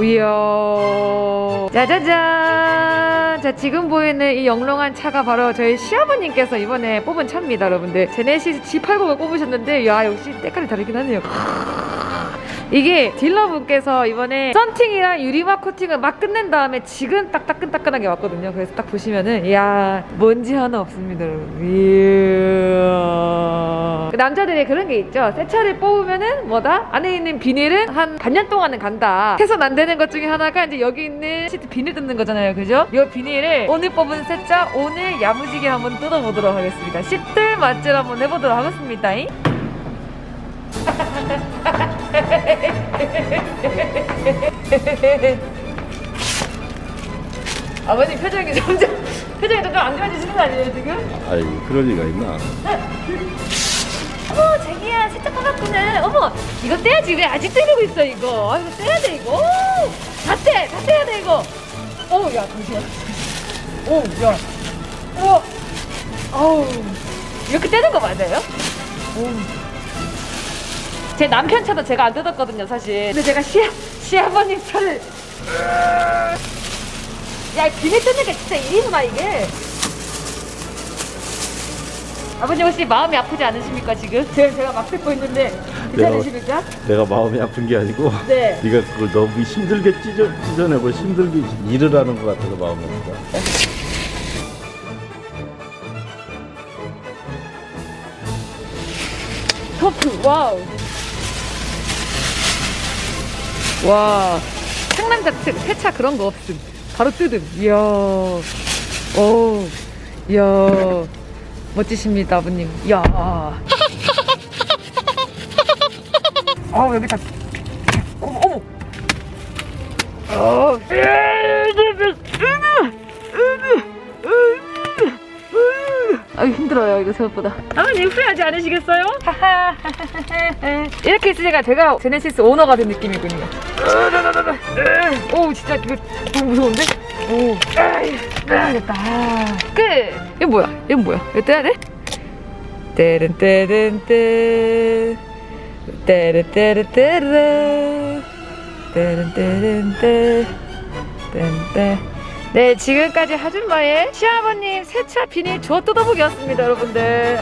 우여 짜자잔! 자 지금 보이는 이 영롱한 차가 바로 저희 시아버님께서 이번에 뽑은 차입니다 여러분들. 제네시스 G80을 뽑으셨는데 야 역시 때깔이 다르긴 하네요. 이게 딜러분께서 이번에 썬팅이랑 유리막 코팅을 막 끝낸 다음에 지금 딱 따끈따끈하게 왔거든요. 그래서 딱 보시면은 이야 먼지 하나 없습니다, 여러분. 그 남자들이 그런 게 있죠. 새 차를 뽑으면은 뭐다? 안에 있는 비닐은 한 반년 동안은 간다. 해선 안 되는 것 중에 하나가 이제 여기 있는 시트 비닐 뜯는 거잖아요, 그죠? 이 비닐을 오늘 뽑은 새 차 오늘 야무지게 한번 뜯어보도록 하겠습니다. 시트 맛질 한번 해보도록 하겠습니다. 잉? 아버님 표정이 점점 표정이 점점 안 좋아지시는 거 아니에요 지금? 아이 그럴 리가 있나? 자기야 살짝 빠졌구나. 어머 이거 떼야지. 왜 아직도 이러고 있어 이거? 아 이거 떼야 돼 이거. 다떼다 떼야 돼 이거. 어야 잠시만. 오야. 우와 어우. 이렇게 떼는 거 맞아요? 오. 제 남편 차도 제가 안 뜯었거든요 사실. 근데 제가 시, 시아버님 차를 야, 이 비닐 뜯는 게 진짜 일이구나, 이게. 아버님 혹시 마음이 아프지 않으십니까, 지금? 제가, 제가 막 뜯고 있는데, 괜찮으십니까? 내가 마음이 아픈 게 아니고 네. 네가 그걸 너무 힘들게 찢어 찢어내고 힘들게 일을 하는 것 같아서 마음이 아프다. 터프, 와우. 와, 상남자 특, 세차 그런 거 없음. 바로 뜯음. 이야, 오, 이야, 멋지십니다, 아버님. 이야. 아, 여기 다, 어머, 어머. 어, 아유 힘들어요 이거 생각보다 아버님 후회하지 않으시겠어요? 이렇게 있으니까 제가 제네시스 오너가 된 느낌이군요 오 진짜 이거 너무 무서운데? 오. 빼야겠다 끝. 이거 뭐야? 이거 뭐야? 이거 떼야 돼? 떼른 떼른 떼. 떼르 떼르 떼르. 떼른 떼른 떼. 떼른 떼. 네, 지금까지 하준마의 시아버님 세차 비닐 주워 뜯어보기였습니다, 여러분들.